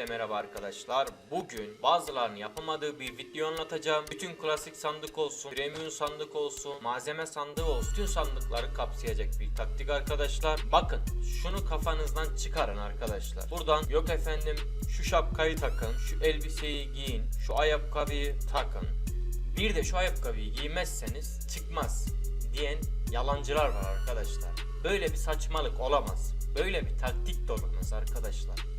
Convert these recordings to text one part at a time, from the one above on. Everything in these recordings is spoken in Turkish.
Hepinize merhaba arkadaşlar. Bugün bazılarının yapamadığı bir video anlatacağım. Bütün klasik sandık olsun, premium sandık olsun, malzeme sandığı olsun. Bütün sandıkları kapsayacak bir taktik arkadaşlar. Bakın şunu kafanızdan çıkarın arkadaşlar. Buradan yok efendim şu şapkayı takın, şu elbiseyi giyin, şu ayakkabıyı takın. Bir de şu ayakkabıyı giymezseniz çıkmaz diyen yalancılar var arkadaşlar. Böyle bir saçmalık olamaz. Böyle bir taktik de olamaz arkadaşlar.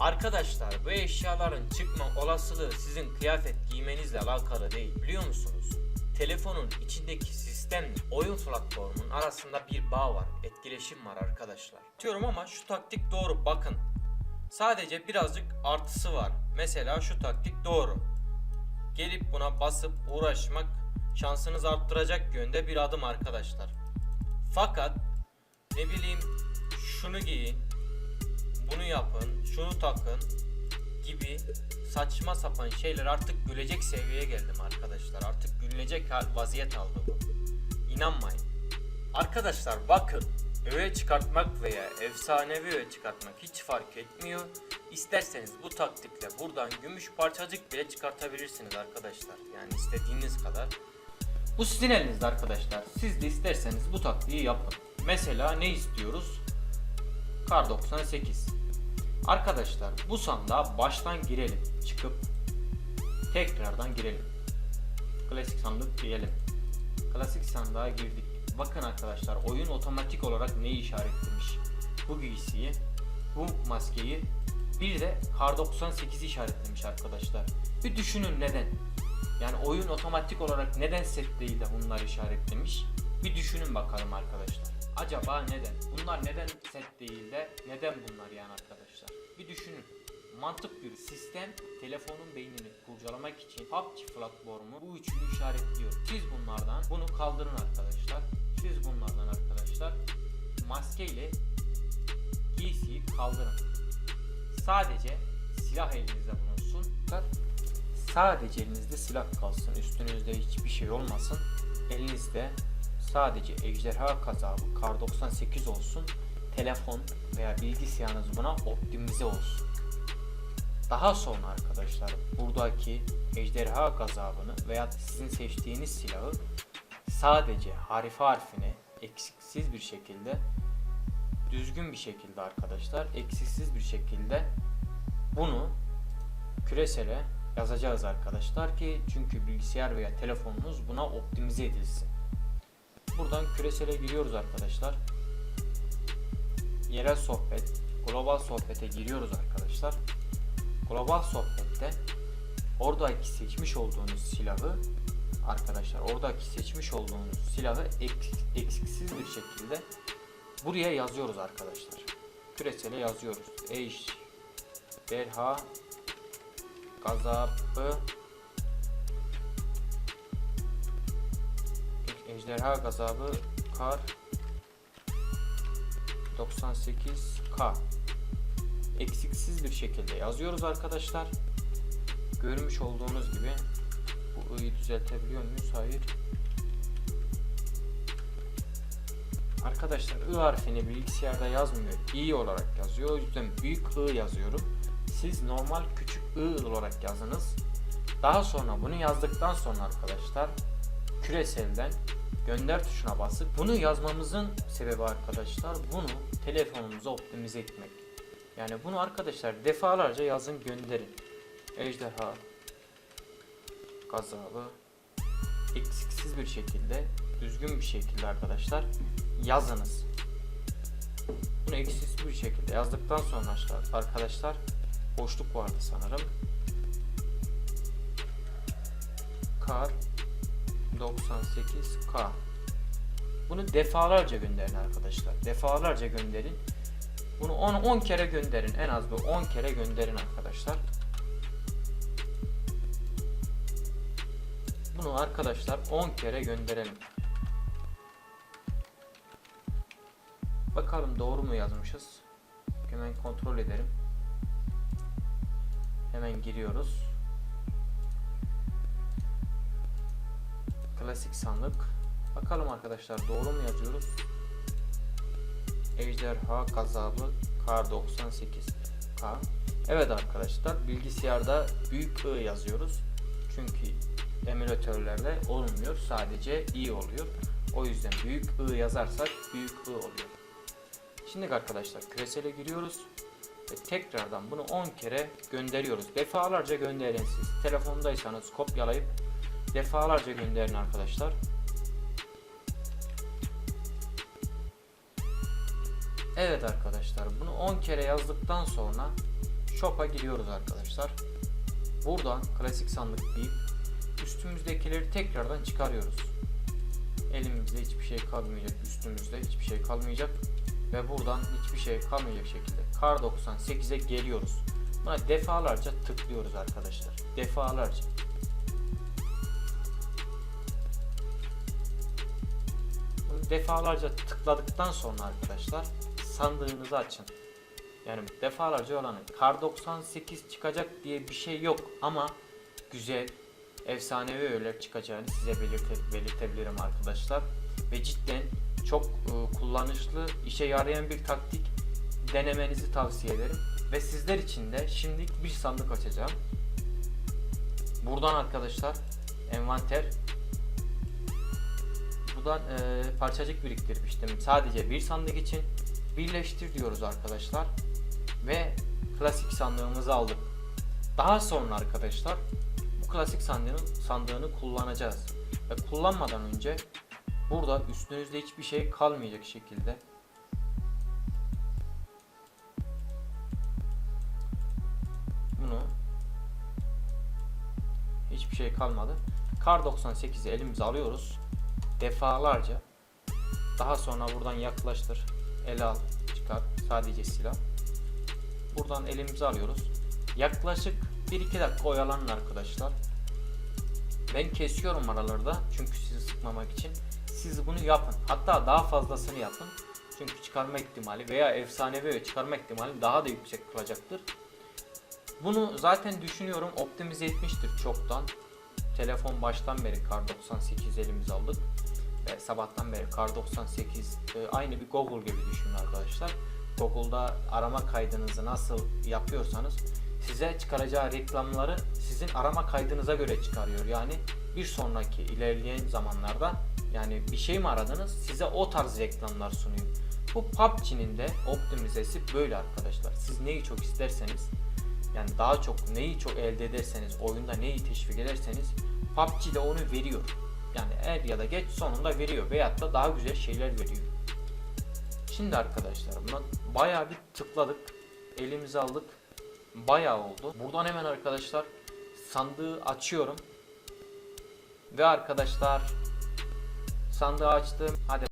Arkadaşlar bu eşyaların çıkma olasılığı sizin kıyafet giymenizle alakalı değil biliyor musunuz? Telefonun içindeki sistemle oyun platformunun arasında bir bağ var, etkileşim var arkadaşlar. Diyorum ama şu taktik doğru bakın. Sadece birazcık artısı var. Mesela şu taktik doğru. Gelip buna basıp uğraşmak şansınızı arttıracak yönde bir adım arkadaşlar. Fakat ne bileyim şunu giyin, bunu yapın, şunu takın gibi saçma sapan şeyler artık gülecek seviyeye geldim arkadaşlar. Artık gülecek vaziyet aldı bu. İnanmayın. Arkadaşlar bakın öğe çıkartmak veya efsanevi öğe çıkartmak hiç fark etmiyor. İsterseniz bu taktikle buradan gümüş parçacık bile çıkartabilirsiniz arkadaşlar. Yani istediğiniz kadar. Bu sizin elinizde arkadaşlar. Siz de isterseniz bu taktiği yapın. Mesela ne istiyoruz? Kar 98. Arkadaşlar bu sandığa baştan girelim. Çıkıp tekrardan girelim. Klasik sandık diyelim. Klasik sandığa girdik. Bakın arkadaşlar oyun otomatik olarak neyi işaretlemiş? Bu giysiyi, bu maskeyi, bir de Kar 98 işaretlemiş arkadaşlar. Bir düşünün neden? Yani oyun otomatik olarak neden set değil de bunlar işaretlemiş? Bir düşünün bakalım arkadaşlar. Acaba neden? Bunlar neden set değil de neden bunlar yani arkadaşlar? Bir düşünün. Mantık yürü. Sistem telefonun beynini kurcalamak için PUBG platformu bu üçünü işaretliyor. Siz bunlardan bunu kaldırın arkadaşlar. Siz bunlardan arkadaşlar maske ile giysiyi kaldırın. Sadece silah elinizde bulunsun. Sadece elinizde silah kalsın. Üstünüzde hiçbir şey olmasın. Elinizde sadece ejderha kazabı kar 98 olsun. Telefon veya bilgisayarınız buna optimize olsun. Daha sonra arkadaşlar buradaki ejderha gazabını veya sizin seçtiğiniz silahı sadece harife harfine eksiksiz bir şekilde düzgün bir şekilde arkadaşlar eksiksiz bir şekilde bunu küresele yazacağız arkadaşlar ki çünkü bilgisayar veya telefonunuz buna optimize edilsin. Buradan küresele giriyoruz arkadaşlar. Yerel sohbet, global sohbete giriyoruz arkadaşlar. Global sohbette oradaki seçmiş olduğunuz silahı arkadaşlar oradaki seçmiş olduğunuz silahı ek- eksiksiz bir şekilde buraya yazıyoruz arkadaşlar. Küresele yazıyoruz. Eş derha gazabı Ejderha gazabı kar 98K eksiksiz bir şekilde yazıyoruz arkadaşlar. Görmüş olduğunuz gibi bu i'yi düzeltebiliyor muyuz? Hayır. Arkadaşlar i harfini bilgisayarda yazmıyor. i olarak yazıyor. O yüzden büyük i yazıyorum. Siz normal küçük i olarak yazınız. Daha sonra bunu yazdıktan sonra arkadaşlar küreselden gönder tuşuna basıp bunu yazmamızın sebebi arkadaşlar bunu telefonumuza optimize etmek. Yani bunu arkadaşlar defalarca yazın gönderin. Ejderha gazabı eksiksiz bir şekilde düzgün bir şekilde arkadaşlar yazınız. Bunu eksiksiz bir şekilde yazdıktan sonra arkadaşlar boşluk vardı sanırım. Kar 98K. Bunu defalarca gönderin arkadaşlar. Defalarca gönderin. Bunu 10 10 kere gönderin. En az bir 10 kere gönderin arkadaşlar. Bunu arkadaşlar 10 kere gönderelim. Bakalım doğru mu yazmışız? Hemen kontrol edelim. Hemen giriyoruz. Klasik sandık. Bakalım arkadaşlar doğru mu yazıyoruz? Ejderha gazabı kar 98 K Evet arkadaşlar bilgisayarda büyük I yazıyoruz. Çünkü emülatörlerde olmuyor. Sadece i oluyor. O yüzden büyük I yazarsak büyük I oluyor. Şimdi arkadaşlar küresele giriyoruz ve tekrardan bunu 10 kere gönderiyoruz. Defalarca gönderin siz. Telefondaysanız kopyalayıp defalarca gönderin arkadaşlar. Evet arkadaşlar bunu 10 kere yazdıktan sonra shop'a giriyoruz arkadaşlar. Buradan klasik sandık deyip üstümüzdekileri tekrardan çıkarıyoruz. Elimizde hiçbir şey kalmayacak, üstümüzde hiçbir şey kalmayacak ve buradan hiçbir şey kalmayacak şekilde kar 98'e geliyoruz. Buna defalarca tıklıyoruz arkadaşlar. Defalarca. Defalarca tıkladıktan sonra arkadaşlar sandığınızı açın. Yani defalarca olanı kar 98 çıkacak diye bir şey yok ama güzel efsanevi öğeler çıkacağını size belirte, belirtebilirim arkadaşlar. Ve cidden çok e, kullanışlı, işe yarayan bir taktik denemenizi tavsiye ederim. Ve sizler için de şimdilik bir sandık açacağım. Buradan arkadaşlar envanter buradan e, parçacık biriktirmiştim. Sadece bir sandık için birleştir diyoruz arkadaşlar. Ve klasik sandığımızı aldık. Daha sonra arkadaşlar bu klasik sandığın sandığını kullanacağız. Ve kullanmadan önce burada üstünüzde hiçbir şey kalmayacak şekilde bunu hiçbir şey kalmadı. Kar 98'i elimize alıyoruz. Defalarca. Daha sonra buradan yaklaştır. Ele al. Çıkar. Sadece silah. Buradan elimize alıyoruz. Yaklaşık 1-2 dakika oyalanın arkadaşlar. Ben kesiyorum aralarda çünkü sizi sıkmamak için. Siz bunu yapın. Hatta daha fazlasını yapın. Çünkü çıkarma ihtimali veya efsanevi ve çıkarma ihtimali daha da yüksek kalacaktır. Bunu zaten düşünüyorum optimize etmiştir çoktan. Telefon baştan beri Kar 98 elimize aldık. Ve sabahtan beri Kar 98 e, aynı bir Google gibi düşünün arkadaşlar. Google'da arama kaydınızı nasıl yapıyorsanız size çıkaracağı reklamları sizin arama kaydınıza göre çıkarıyor. Yani bir sonraki ilerleyen zamanlarda yani bir şey mi aradınız size o tarz reklamlar sunuyor. Bu PUBG'nin de optimizesi böyle arkadaşlar. Siz neyi çok isterseniz yani daha çok neyi çok elde ederseniz oyunda neyi teşvik ederseniz PUBG de onu veriyor. Yani er ya da geç sonunda veriyor veyahut da daha güzel şeyler veriyor. Şimdi arkadaşlar buna bayağı bir tıkladık. Elimize aldık. Bayağı oldu. Buradan hemen arkadaşlar sandığı açıyorum. Ve arkadaşlar sandığı açtım. Hadi